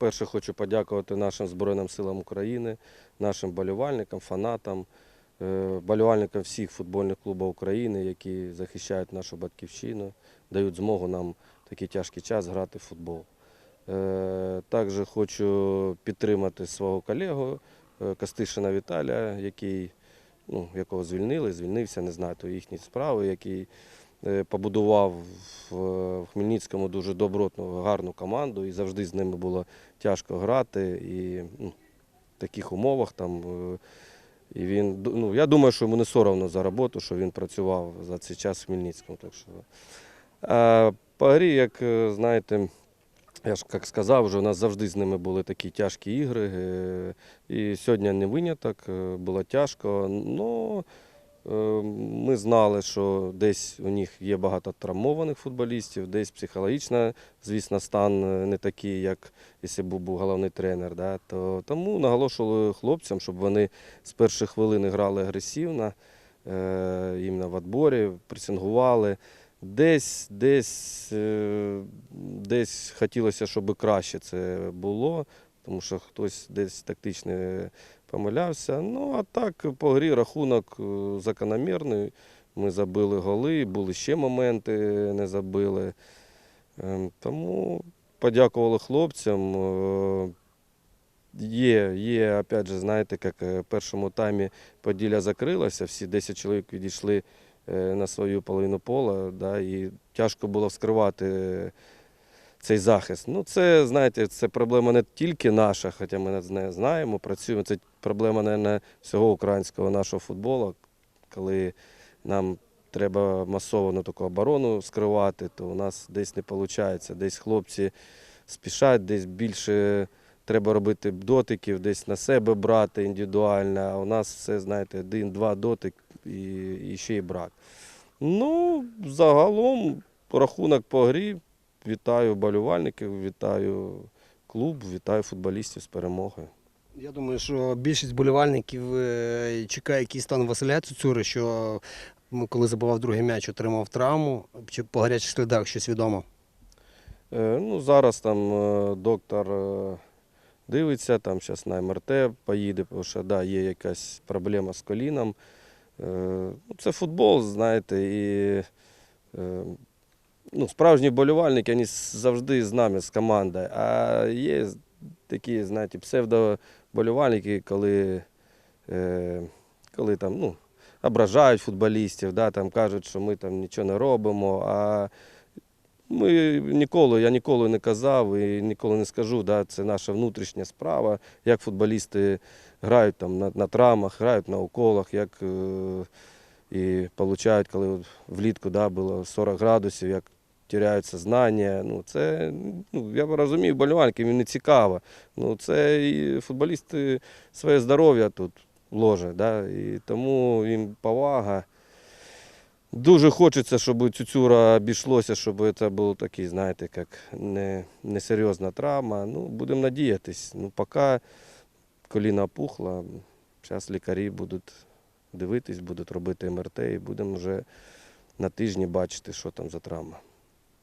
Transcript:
перше хочу подякувати нашим Збройним силам України, нашим болівальникам, фанатам, е, болівальникам всіх футбольних клубів України, які захищають нашу батьківщину, дають змогу нам в такий тяжкий час грати в футбол. Е, Також хочу підтримати свого колегу е, Костишина Віталія, який, ну, якого звільнили, звільнився, не знаю, то їхні справи, який побудував в, Хмельницькому дуже добротну, гарну команду, і завжди з ними було тяжко грати. І ну, в таких умовах там. е, І він, ну, я думаю, що йому не соромно за роботу, що він працював за цей час в Хмельницькому. Так що. А по грі, як е, знаєте, я ж як сказав, вже у нас завжди з ними були такі тяжкі ігри. е, І сьогодні не виняток, е, було тяжко. Ну, е, ми знали, що десь у них є багато травмованих футболістів, десь психологічно, звісно, стан е, не такий, як якщо був, був головний тренер. Да? То, тому наголошували хлопцям, щоб вони з перших хвилин грали агресивно, е, іменно в відборі, пресингували. Десь, десь, е, десь хотілося, щоб краще це було, тому що хтось десь тактично помилявся. Ну, а так по грі рахунок е, закономірний. Ми забили голи, були ще моменти, не забили. Ем, Тому подякували хлопцям. Е, Є, є, опять же, знаєте, як е, в першому таймі Поділля закрилася, всі 10 чоловік відійшли на свою половину пола, да, і тяжко було вскривати цей захист. Ну, це, знаєте, це проблема не тільки наша, хоча ми з нею знаємо, працюємо. Це проблема, мабуть, всього українського нашого футболу, коли нам треба масово таку оборону скривати, то у нас десь не виходить. Десь хлопці спішать, десь більше треба робити дотиків, десь на себе брати індивідуально. А у нас все, знаєте, один-два дотик і, і ще й брак. Ну, загалом рахунок по грі. Вітаю болівальників, вітаю клуб, вітаю футболістів з перемогою. Я думаю, що більшість болівальників е, чекає, який стан Василя Цуцури, що коли забивав другий м'яч, отримав травму. Чи по гарячих слідах щось відомо? Е, ну, зараз там е, доктор дивиться, там зараз на МРТ поїде, тому що да, є якась проблема з коліном. Ну, це футбол, знаєте, і ну, справжні болівальники вони завжди з нами, з командою. А є такі, знаєте, псевдоболівальники, коли, е, коли там, ну, ображають футболістів, да, там кажуть, що ми там нічого не робимо. А ми ніколи, я ніколи не казав і ніколи не скажу, да, це наша внутрішня справа, як футболісти грають там на, на травмах, грають на уколах, як е, і получають, коли влітку да, було 40 градусів, як теряють сознання. Ну, це, ну, я розумію, болівальникам їм не цікаво. Ну, це і футболісти своє здоров'я тут ложать, да, і тому їм повага. Дуже хочеться, щоб Цюцюра обійшлося, щоб це було такий, знаєте, як не, несерйозна травма. Ну, будемо надіятись. Ну, поки коліна опухла, зараз лікарі будуть дивитись, будуть робити МРТ і будемо вже на тижні бачити, що там за травма.